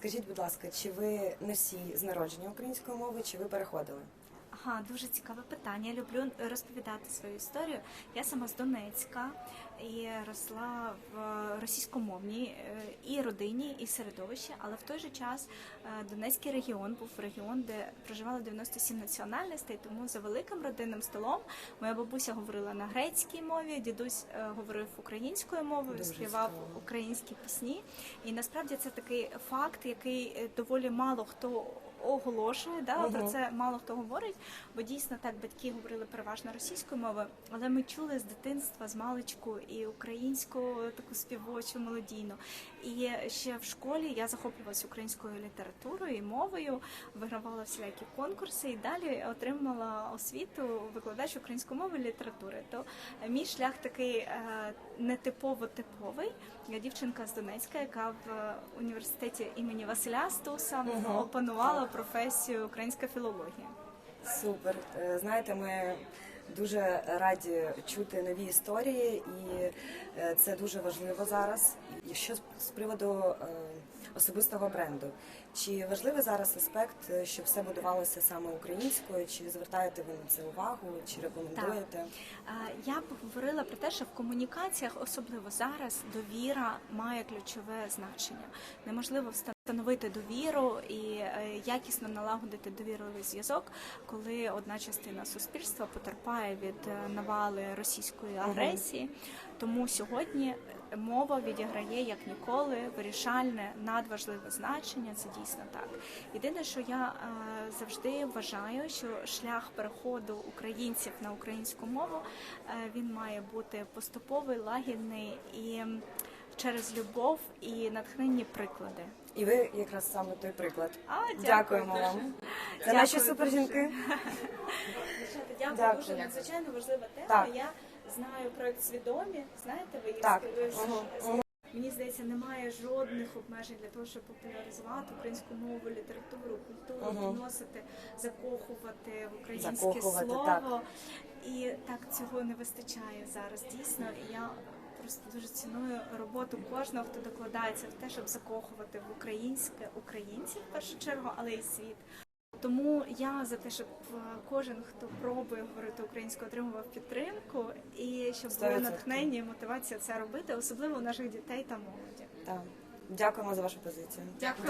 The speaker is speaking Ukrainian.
Скажіть, будь ласка, чи ви носій з народження української мови, чи ви переходили? Ага, дуже цікаве питання. Я люблю розповідати свою історію. Я сама з Донецька і росла в російськомовній е, і родині, і середовищі, але в той же час е, Донецький регіон був регіон, де проживало 97 національностей. Тому за великим родинним столом моя бабуся говорила на грецькій мові, дідусь е, говорив українською мовою, Дуже співав цікаво. українські пісні. І насправді це такий факт, який е, доволі мало хто оголошує. Да, Мгм. про це мало хто говорить, бо дійсно так батьки говорили переважно російською мовою, але ми чули з дитинства з маличку і українську таку співочу мелодійну. І ще в школі я захоплювалася українською літературою і мовою, вигравала всілякі конкурси і далі отримала освіту викладач української мови і літератури. То мій шлях такий е, нетипово типовий. Я дівчинка з Донецька, яка в е, університеті імені Василя Стуса Мгм. опанувала професію українська філологія. Супер. Е, Знаєте, ми дуже раді чути нові історії, і е, це дуже важливо зараз. І що з- приводу е, особистого бренду, чи важливий зараз аспект, щоб все будувалося саме українською? Чи звертаєте ви на це увагу, чи рекомендуєте? Е, Я б говорила про те, що в комунікаціях, особливо зараз, довіра має ключове значення. Неможливо встановити довіру і е, якісно налагодити довірливий зв'язок, коли одна частина суспільства потерпає від е, навали російської агресії. Тому сьогодні мова відіграє як ніколи вирішальне надважливе значення. Це дійсно так. Єдине, що я е, завжди вважаю, що шлях переходу українців на українську мову е, він має бути поступовий, лагідний і через любов і натхненні приклади. І ви якраз саме той приклад. А, Дякуємо дуже. вам. Це Дякую наші дуже. супержінки. Дівчата, дякую, Дякую. дуже надзвичайно важлива тема. Так. Я знаю проект свідомі. Знаєте, ви їх Так. ви Мгм, мгм. Мені здається, немає жодних обмежень для того, щоб популяризувати українську мову, літературу, культуру, Мгм. вносити, закохувати в українське Закохувати, слово. так. І так цього не вистачає зараз. Дійсно, і я просто дуже ціную роботу кожного, хто докладається в те, щоб закохувати в українське українців в першу чергу, але й світ. Тому я за те, щоб е, кожен, хто пробує говорити українською, отримував підтримку і щоб було натхнення і мотивація це робити, особливо у наших дітей та молоді. Так. Дякуємо за вашу позицію. Дякую.